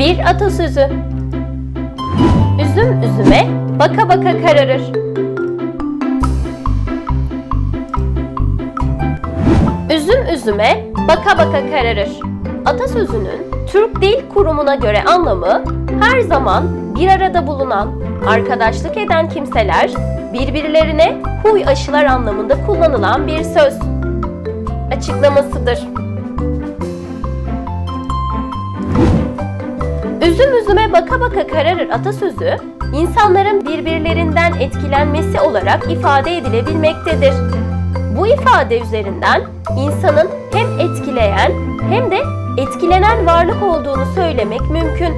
Bir atasözü. Üzüm üzüme, baka baka kararır. Üzüm üzüme, baka baka kararır. Atasözünün Türk Dil Kurumu'na göre anlamı her zaman bir arada bulunan, arkadaşlık eden kimseler birbirlerine huy aşılar anlamında kullanılan bir söz. Açıklamasıdır. Üzüm üzüme baka baka kararır atasözü, insanların birbirlerinden etkilenmesi olarak ifade edilebilmektedir. Bu ifade üzerinden insanın hem etkileyen hem de etkilenen varlık olduğunu söylemek mümkün.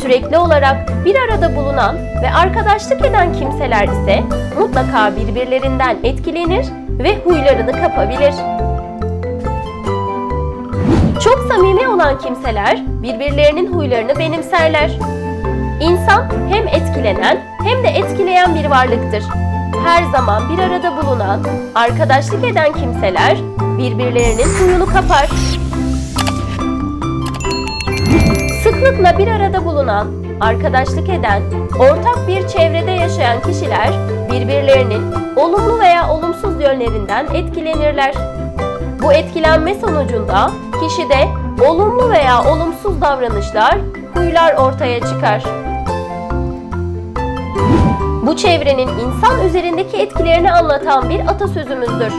Sürekli olarak bir arada bulunan ve arkadaşlık eden kimseler ise mutlaka birbirlerinden etkilenir ve huylarını kapabilir. Çok samimi olan kimseler birbirlerinin huylarını benimserler. İnsan hem etkilenen hem de etkileyen bir varlıktır. Her zaman bir arada bulunan, arkadaşlık eden kimseler birbirlerinin huyunu kapar. Sıklıkla bir arada bulunan, arkadaşlık eden, ortak bir çevrede yaşayan kişiler birbirlerinin olumlu veya olumsuz yönlerinden etkilenirler. Bu etkilenme sonucunda kişide olumlu veya olumsuz davranışlar, huylar ortaya çıkar. Bu çevrenin insan üzerindeki etkilerini anlatan bir atasözümüzdür.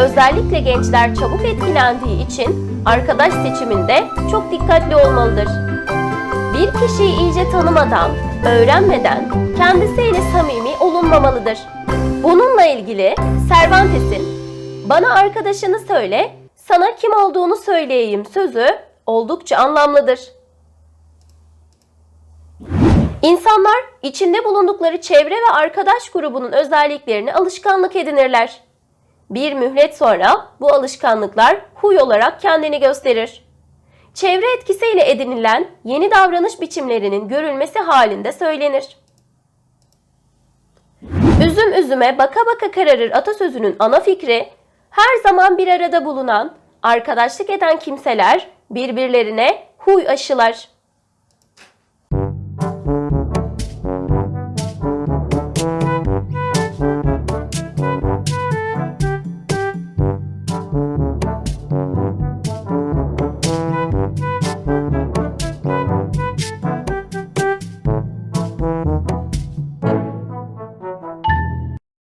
Özellikle gençler çabuk etkilendiği için arkadaş seçiminde çok dikkatli olmalıdır. Bir kişiyi iyice tanımadan, öğrenmeden kendisiyle samimi olunmamalıdır. Bununla ilgili Cervantes'in bana arkadaşını söyle, sana kim olduğunu söyleyeyim sözü oldukça anlamlıdır. İnsanlar içinde bulundukları çevre ve arkadaş grubunun özelliklerini alışkanlık edinirler. Bir mühlet sonra bu alışkanlıklar huy olarak kendini gösterir. Çevre etkisiyle edinilen yeni davranış biçimlerinin görülmesi halinde söylenir. Üzüm üzüme baka baka kararır atasözünün ana fikri her zaman bir arada bulunan, arkadaşlık eden kimseler birbirlerine huy aşılar.